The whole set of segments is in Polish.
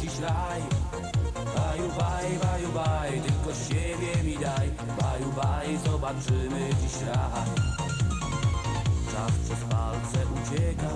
dziś raj. Baju, baj, baju, baj, tylko siebie mi daj. Baju, baj, zobaczymy dziś raj. Czas przez palce ucieka,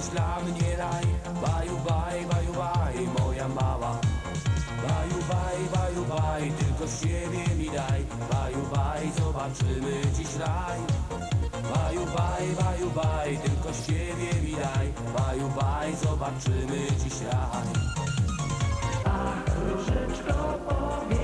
jesteś dla mnie raj. Baju, baj, baju, baj, moja mała. Baju, baj, baju, baj, tylko siebie mi daj. Baju, baj, zobaczymy dziś raj. Baju, baj, baju, baj, tylko siebie mi daj. Baju, baj, zobaczymy dziś raj. Różyczko, powiedz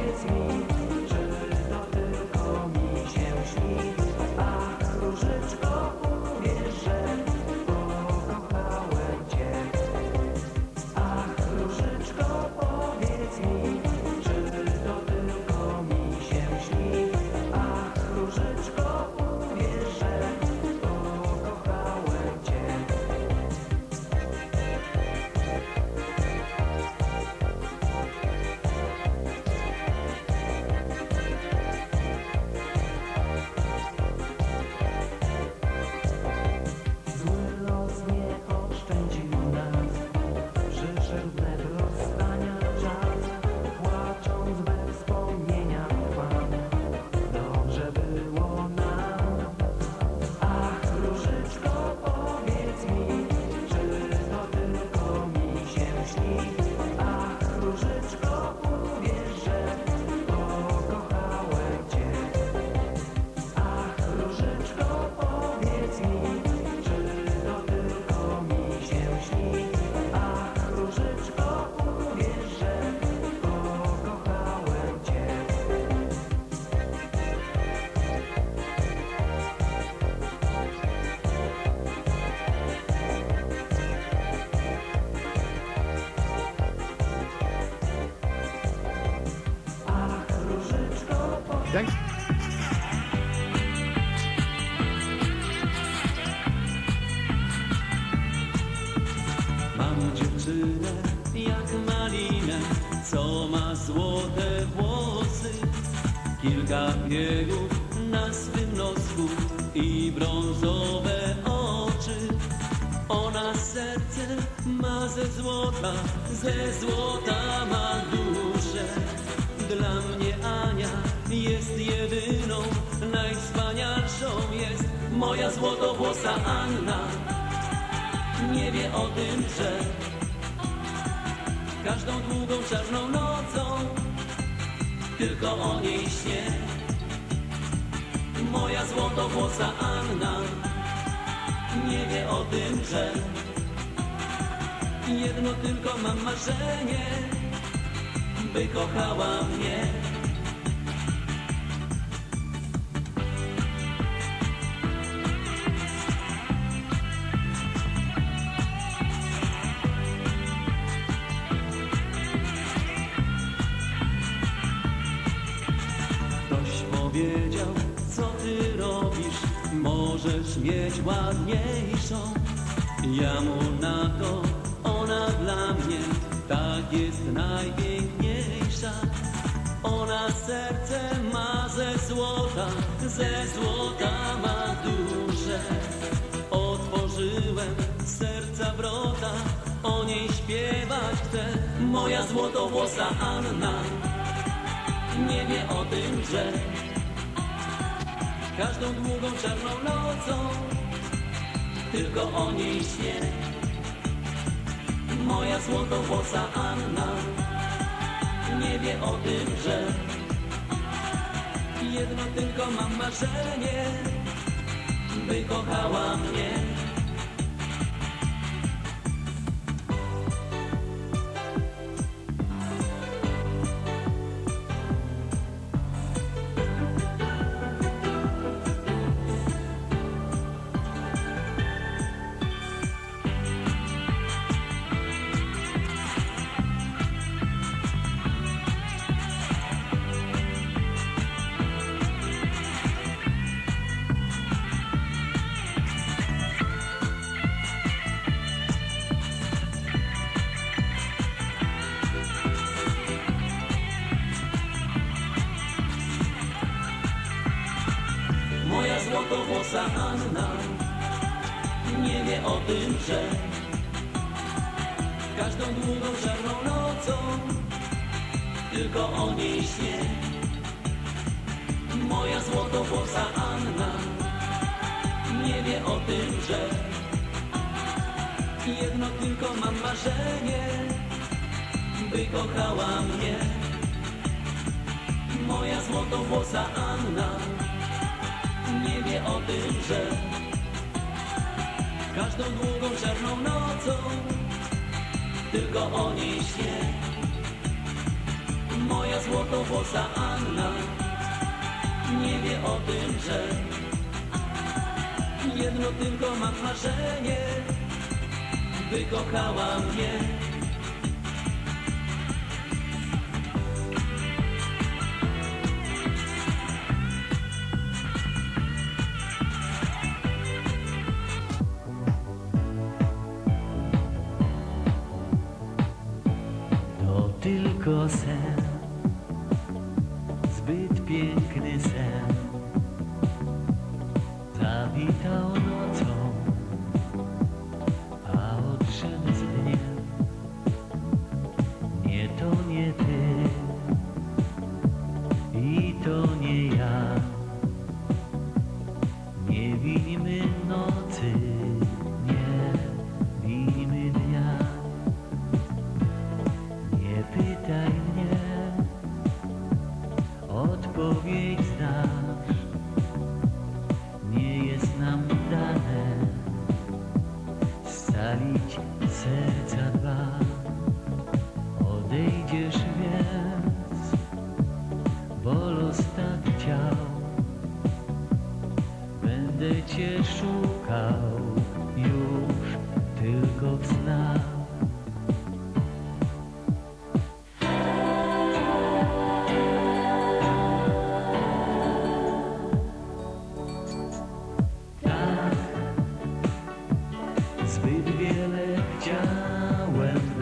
kilka biegów na swym nosku i brązowe oczy. Ona serce ma ze złota, ze złota ma duszę. Dla mnie Ania jest jedyną, najwspanialszą jest moja złotowłosa Anna nie wie o tym, że każdą długą czarną nocą tylko o niej śnie. Moja złotowłosa Anna nie wie o tym, że jedno tylko mam marzenie, by kochała mnie. Mieć ładniejszą. Ja mu na to, ona dla mnie tak jest najpiękniejsza. Ona serce ma ze złota, ze złota ma duszę. Otworzyłem serca wrota, o niej śpiewać chcę. Moja złotowłosa Anna nie wie o tym, że każdą długą czarną nocą tylko o niej śnie. Moja złotowłosa Anna nie wie o tym, że jedno tylko mam marzenie, by kochała mnie. tym, że jedno tylko mam marzenie, by kochała mnie moja złotowłosa Anna. Nie wie o tym, że każdą długą czarną nocą tylko o niej śnię. Moja złotowłosa Anna nie wie o tym, że jedno tylko mam marzenie, by kochała mnie. Nie jest nam dane Scalić serce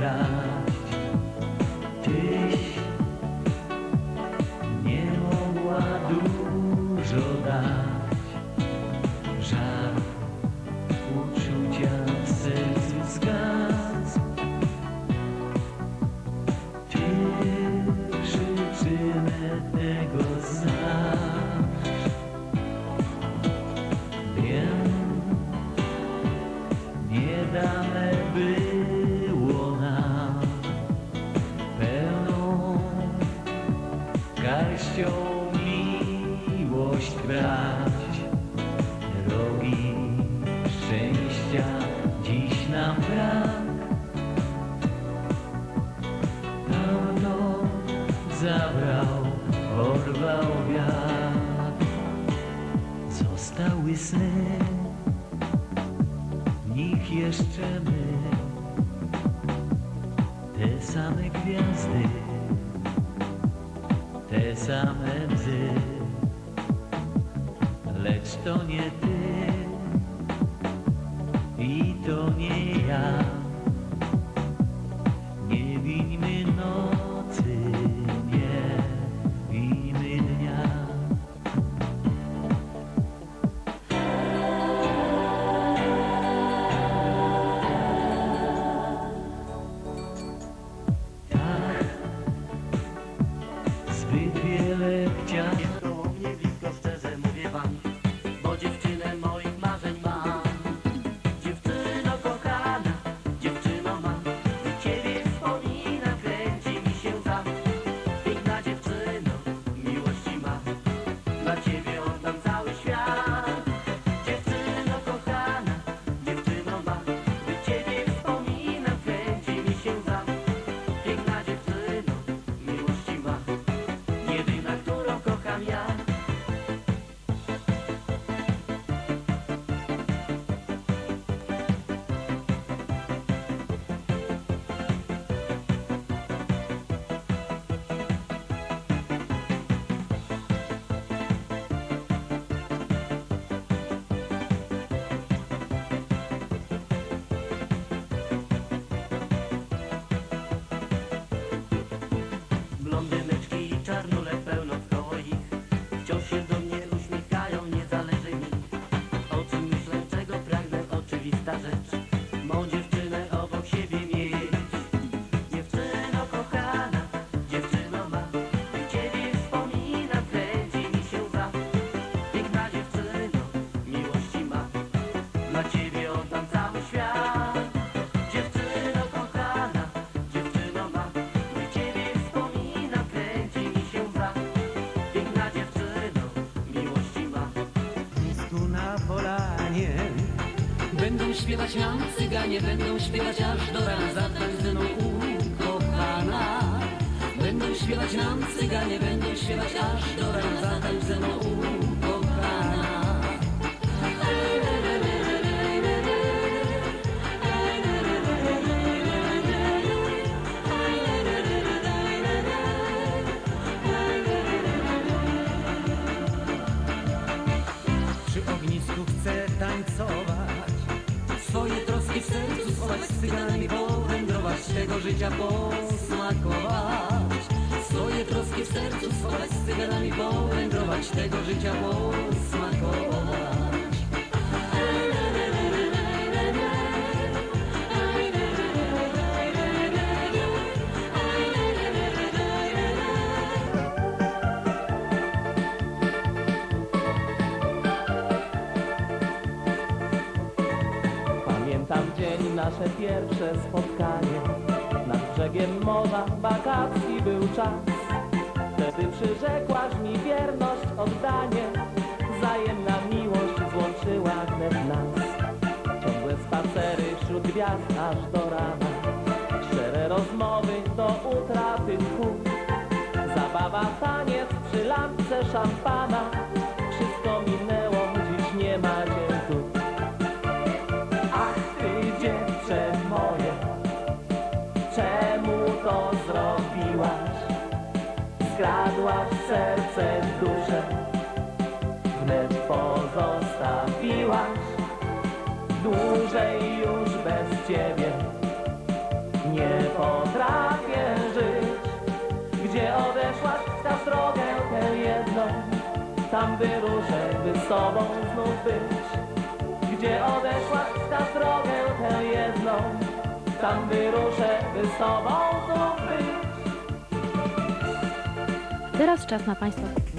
사랑 jeszcze my. Te same gwiazdy Te same łzy Lecz to nie ty. Cytrynie będą śpiewać aż do rana tak ze mną ukochana. Będą śpiewać nam cyganie, będą śpiewać aż do rana tak ze mną ukochana życia posmakować. Swoje troski w sercu schować, z cyganami powędrować Tego życia posmakować. Pamiętam dzień nasze pierwsze spotkanie. Nad brzegiem morza wakacji był czas. Wtedy przyrzekłaś mi wierność, oddanie. Wzajemna miłość złączyła wnet nas. Ciągłe spacery wśród gwiazd aż do rana. Szczere rozmowy do utraty tchu. Zabawa, taniec przy lampce szampana. Dłużej już bez ciebie Nie potrafię żyć. Gdzie odeszłaś wskaż drogę tę jedną Tam wyruszę, by z tobą znów być. Gdzie odeszłaś wskaż drogę tę jedną Tam wyruszę, by z tobą znów być. Teraz czas na Państwa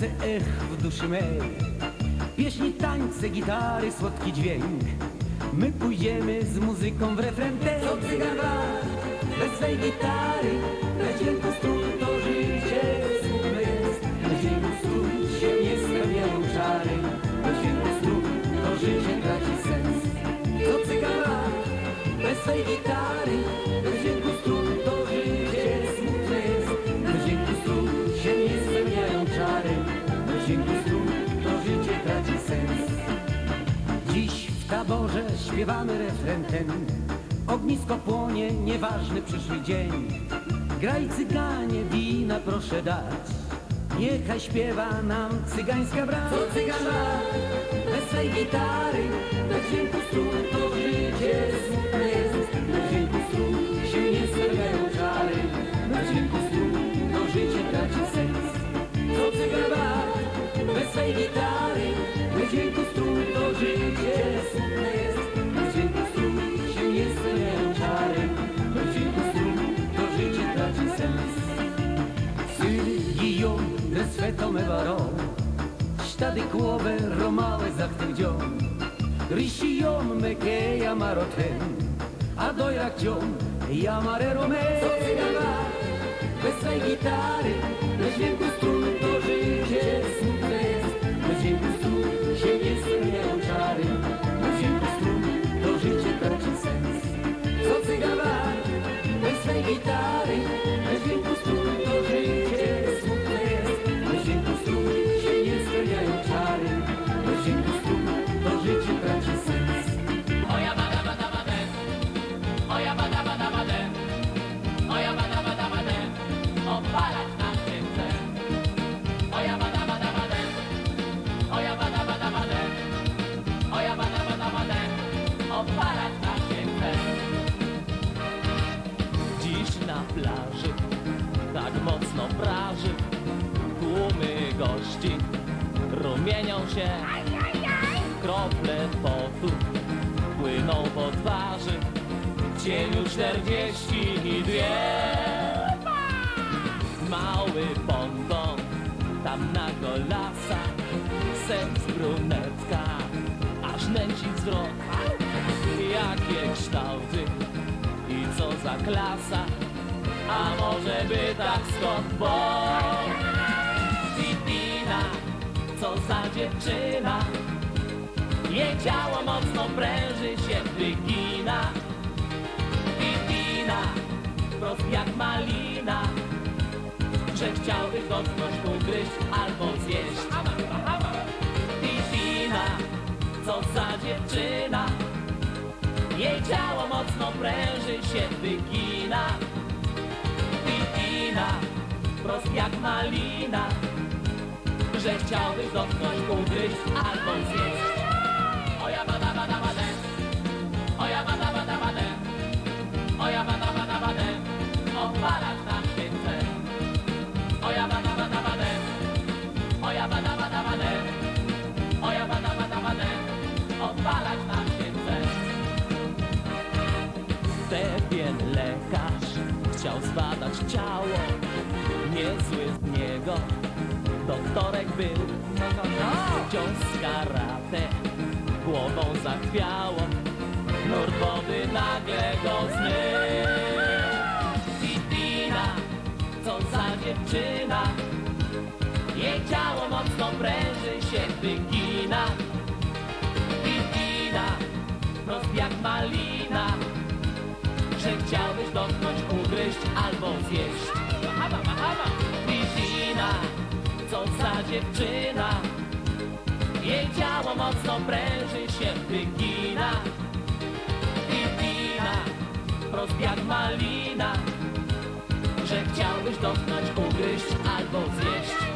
tańce, ech w duszy mej. Pieśni, tańce, gitary, słodki dźwięk. My pójdziemy z muzyką w refren ten Co cygan gra, bez swej gitary. Bez dźwięku strun to życie smutne jest Bez dźwięku strun się nie spełniają czary. Bez dźwięku strun to życie traci sens. Co cygan gra, bez swej gitary Taborze śpiewamy refren ten. Ognisko płonie, nieważny przyszły dzień. Graj cyganie, wina proszę dać. Niechaj śpiewa nam cygańska brat. Co cygan brat? Bez swej gitary. Bez dźwięku strun to życie smutne jest. Bez dźwięku strun się nie spełniają czary. Bez dźwięku strun to życie traci sens. Co cygan brat? Bez swej gitary dźwięku struny to życie smutne jest, bez dźwięku struny się nie synią czary, bez dźwięku struny to życie traci sens. Syli ją, ze swetą ewarą, sztady głowę romałe za tym dzią, rysi ją mekeja marotem, a dojrak dzią, ja mare romę. Co cygana, bez swej gitary, bez dźwięku struny to życie smutne jest, bez dźwięku się nie spełniają czary. Bez dźwięku strun to życie traci sens. Co cygana bez swej gitary Rumienią się Krople potu płyną po twarzy W cieniu czterdzieści i dwie. Mały ponton tam na golasach Seks brunetka, aż nęci wzrok. Jakie kształty i co za klasa A może by tak skąd bo za dziewczyna. Jej ciało mocno pręży się, wygina Wygina, wprost jak malina Że chciałbyś dotknąć, ugryźć albo zjeść. Wygina, co za dziewczyna. Jej ciało mocno pręży się, wygina Wygina, wprost jak malina Że chciałbyś dotknąć, ugryźć albo zjeść Oja bada bada bada Oja bada bada bada Oja bada bada bada Opalać na świece Oja bada bada bada Oja bada bada bada Oja bada bada bada Opalać na świece Pewien lekarz chciał zbadać ciało Niezły z niego doktorek był. Wciąż z karate głową zachwiało. Nurt wody nagle go zmył Titina, co za dziewczyna. Jej ciało mocno pręży się, wygina Titina, prost jak malina. Że chciałbyś dotknąć, ugryźć albo zjeść dziewczyna. Jej ciało mocno pręży się, wygina I wina, prost jak malina Że chciałbyś dotknąć, ugryźć albo zjeść